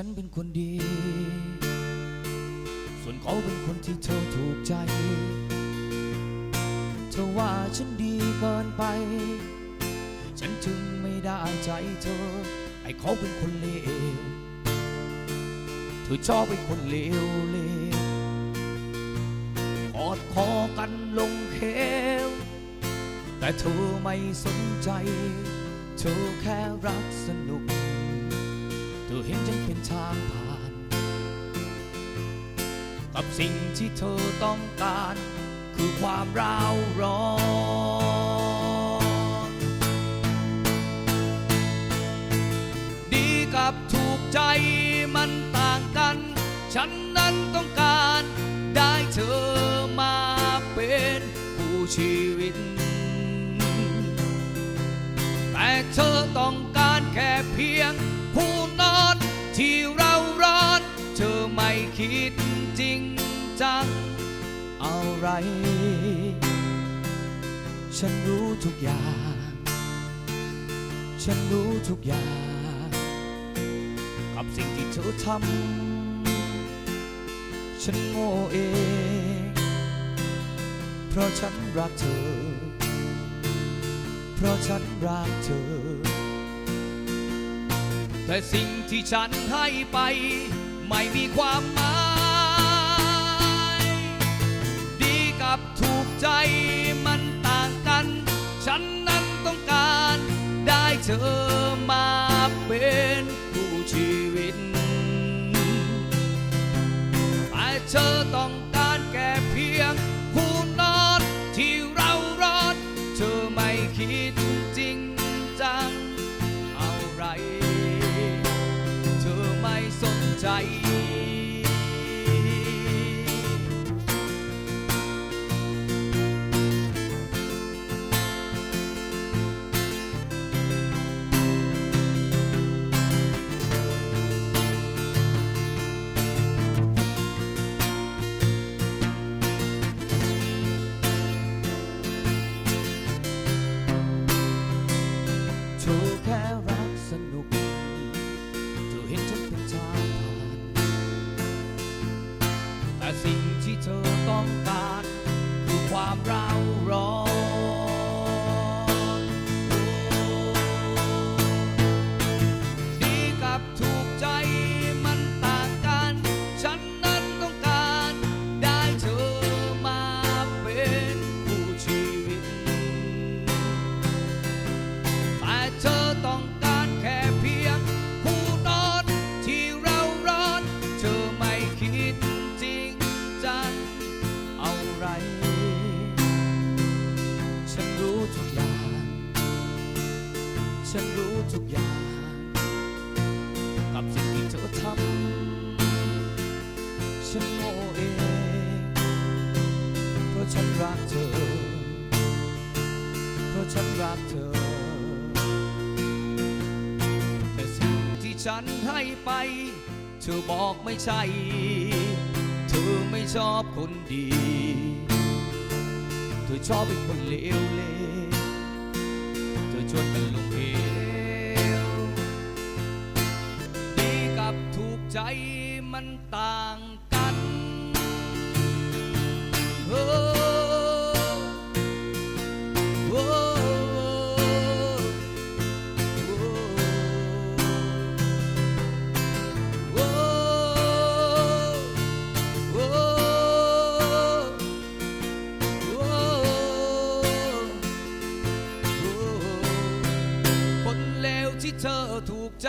ฉันเป็นคนดี ส่วนเขาเป็นคนที่เธอถูกใจ เธอว่าฉันดีเกินไป ฉันจึงไม่ได้ใจเธอ ไอ้เขาเป็นคนเลว เธอชอบเป็นคนเลวเลวกอดคอกันลงเหวแต่เธอไม่สนใจ เธอแค่รักสน นฉันเป็นทางผ่าน กับสิ่งที่เธอต้องการ คือความร้าวร้อนดีกับถูกใจมันต่างกัน ฉันนั้นต้องการได้เธอมาเป็นผู้ชีวิต แต่เธอต้องการแค่เพียง คิดจริงจังอะไร ฉันรู้ทุกอย่าง ฉันรู้ทุกอย่าง กับสิ่งที่เธอทำ ฉันโง่เอง เพราะฉันรักเธอ เพราะฉันรักเธอ แต่สิ่งที่ฉันให้ไป ไม่มีความหมาย เธอมาเป็นผู้ชีวิตแต่เธอต้อง เธอต้องการคือความรัก ฉันรู้ทุกอย่าง กับสิ่งที่เธอทำฉันโง่เอง เพราะฉันรักเธอ เพราะฉันรักเธอ แต่สิ่งที่ฉันให้ไป เธอบอกไม่ใช่ เธอไม่ชอบคนดี เธอชอบเป็นคนเลวเลวเธอชวนกันลงเหว ใจมันต่างกันโอ้โอ้โอ้โอ้โอ้คนเลวที่เธอถูกใจ